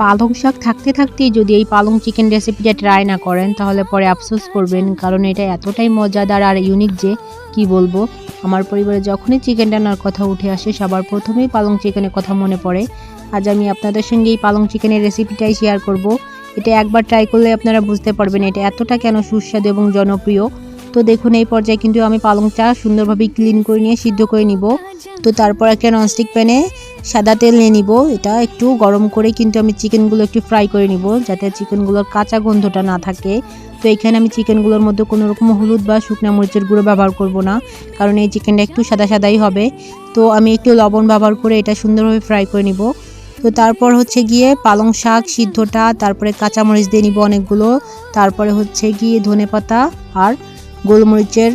পালং শাক থাকতে থাকতেই যদি এই পালং চিকেন রেসিপিটা ট্রাই না করেন, তাহলে পরে আফসোস করবেন। কারণ এটা এতটাই মজাদার আর ইউনিক যে, কি বলব? আমার পরিবারে যখনই চিকেন রান্নার কথা উঠে আসে, সবার প্রথমেই পালং চিকেনের কথা মনে পড়ে। আজ আমি আপনাদের সঙ্গে এই পালং চিকেনের রেসিপিটাই শেয়ার করব। এটা একবার ট্রাই করলে আপনারা বুঝতে পারবেন এটা এতটা কেন সুস্বাদু এবং জনপ্রিয়। তো দেখুন, এই পর্যায়ে কিন্তু আমি পালংটা সুন্দরভাবে ক্লিন করে নিয়ে সিদ্ধ করে নিব। তো তারপর একটা ননস্টিক প্যানে সাদা তেল নিয়ে নিব। এটা একটু গরম করে কিন্তু আমি চিকেনগুলো একটু ফ্রাই করে নিব, যাতে চিকেনগুলোর কাঁচা গন্ধটা না থাকে। তো এখানে আমি চিকেনগুলোর মধ্যে কোনো রকম হলুদ বা শুকনো মরিচের গুঁড়ো ব্যবহার করব না, কারণ এই চিকেনটা একটু সাদা সাদাই হবে। তো আমি একটু লবণ ব্যবহার করে এটা সুন্দরভাবে ফ্রাই করে নিব। তো তারপর হচ্ছে গিয়ে পালং শাক সিদ্ধটা, তারপরে কাঁচামরিচ দিয়ে নিব অনেকগুলো। তারপরে হচ্ছে গিয়ে ধনে পাতা আর গোলমরিচের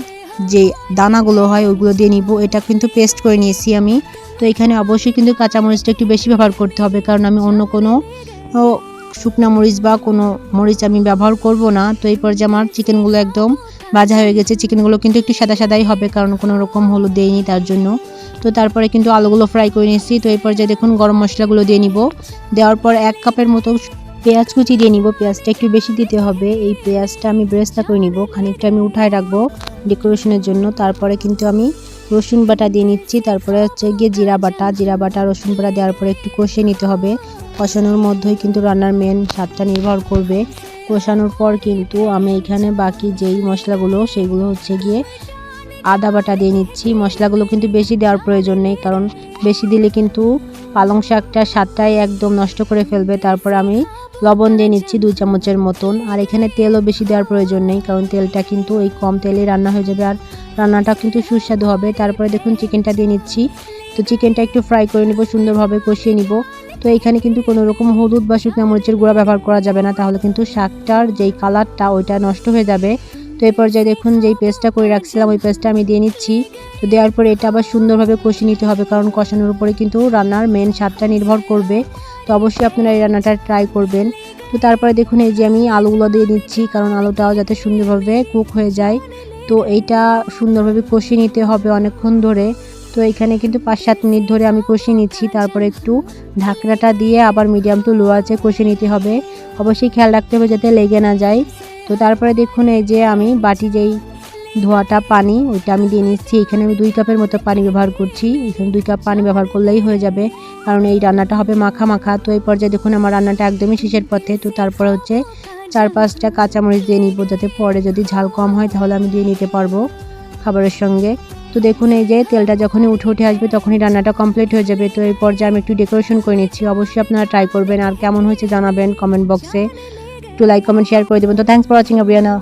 যে দানাগুলো হয় ওইগুলো দিয়ে নিব। এটা কিন্তু পেস্ট করে নিয়েছি আমি। তো এখানে অবশ্যই কিন্তু কাঁচামরিচটা একটু বেশি ব্যবহার করতে হবে, কারণ আমি অন্য কোনো শুকনা মরিচ বা কোনো মরিচ আমি ব্যবহার করব না। তো এই পর্যায়ে আমার চিকেনগুলো একদম ভাজা হয়ে গেছে। চিকেনগুলো কিন্তু একটু সাদা সাদাই হবে, কারণ কোনো রকম হলুদ দেইনি তার জন্য। তো তারপরে কিন্তু আলুগুলো ফ্রাই করে নিয়েছি। তো এই পর্যায়ে দেখুন গরম মশলাগুলো দিয়ে নিব। দেওয়ার পর এক কাপের মতো পেঁয়াজ কুচি দিয়ে নিব, পেঁয়াজটা একটু বেশি দিতে হবে। এই পেঁয়াজটা আমি ব্রেস্তা করে নিব, খানিকটা আমি উঠায় রাখব ডেকোরেশনের জন্য। তারপরে কিন্তু আমি রসুন বাটা দিয়ে নিচ্ছি। তারপরে হচ্ছে গিয়ে জিরা বাটা। জিরা বাটা, রসুন বাটা দেওয়ার পরে একটু কষিয়ে নিতে হবে। কষানোর মধ্যেই কিন্তু রান্নার মেন স্বাদটা নির্ভর করবে। কষানোর পর কিন্তু আমি এখানে বাকি যেই মশলাগুলো, সেগুলো হচ্ছে গিয়ে আদা বাটা দিয়ে নিচ্ছি। মশলাগুলো কিন্তু বেশি দেওয়ার প্রয়োজন নেই, কারণ বেশি দিলে কিন্তু পালং শাকটা স্বাদটাই একদম নষ্ট করে ফেলবে। তারপর আমি লবণ দিয়ে নিচ্ছি দুই চামচের মতন। আর এখানে তেলও বেশি দেওয়ার প্রয়োজন নেই, কারণ তেলটা কিন্তু এই কম তেলে রান্না হয়ে যাবে। আর রান্নাটা কিন্তু সুস্বাদু হবে। তারপরে দেখুন চিকেনটা দিয়ে নিচ্ছি। তো চিকেনটা একটু ফ্রাই করে নিব, সুন্দরভাবে কষিয়ে নিব। তো এখানে কিন্তু কোনো রকম হলুদ বা শুকনো মরিচের গুঁড়া ব্যবহার করা যাবে না, তাহলে কিন্তু শাকটার যেই কালারটা, ওইটা নষ্ট হয়ে যাবে। তো এই পর্যায়ে দেখুন, যেই পেস্টটা করে রাখছিলাম, ওই পেস্টটা আমি দিয়ে নিচ্ছি। তো দেওয়ার পরে এটা আবার সুন্দরভাবে কষিয়ে নিতে হবে, কারণ কষানোর উপরে কিন্তু রান্নার মেন স্বাদটা নির্ভর করবে। তো অবশ্যই আপনারা এই রান্নাটা ট্রাই করবেন। তো তারপরে দেখুন, এই যে আমি আলুগুলো দিয়ে নিচ্ছি, কারণ আলুটাও যাতে সুন্দরভাবে কুক হয়ে যায়। তো এইটা সুন্দরভাবে কষিয়ে নিতে হবে অনেকক্ষণ ধরে। তো এখানে কিন্তু পাঁচ সাত মিনিট ধরে আমি কষিয়ে নিচ্ছি। তারপরে একটু ঢাকনাটা দিয়ে আবার মিডিয়াম টু লো আছে কষিয়ে নিতে হবে। অবশ্যই খেয়াল রাখতে হবে যাতে লেগে না যায়। তো তারপরে দেখুন এই যে আমি বাটি যেই ধোয়াটা পানি, ওইটা আমি দিয়ে নিচ্ছি। এখানে আমি দুই কাপের মতো পানি ব্যবহার করছি। এখানে দুই কাপ পানি ব্যবহার করলেই হয়ে যাবে, কারণ এই রান্নাটা হবে মাখা মাখা। তো এই পর্যায়ে দেখুন আমার রান্নাটা একদমই শেষের পথে। তো তারপরে হচ্ছে চার পাঁচটা কাঁচামরিচ দিয়ে নিব, যাতে পরে যদি ঝাল কম হয় তাহলে আমি দিয়ে নিতে পারব খাবারের সঙ্গে। তো দেখুন এই যে তেলটা যখনই উঠে উঠে আসবে তখনই রান্নাটা কমপ্লিট হয়ে যাবে। তো এই পর্যায়ে আমি একটু ডেকোরেশন করে নিচ্ছি। অবশ্যই আপনারা ট্রাই করবেন। আর কেমন হয়েছে জানাবেন কমেন্ট বক্সে একটু লাইক কমেন্ট শেয়ার করে দেবেন। তো থ্যাংকস ফর ওয়াচিং আবিয়ানা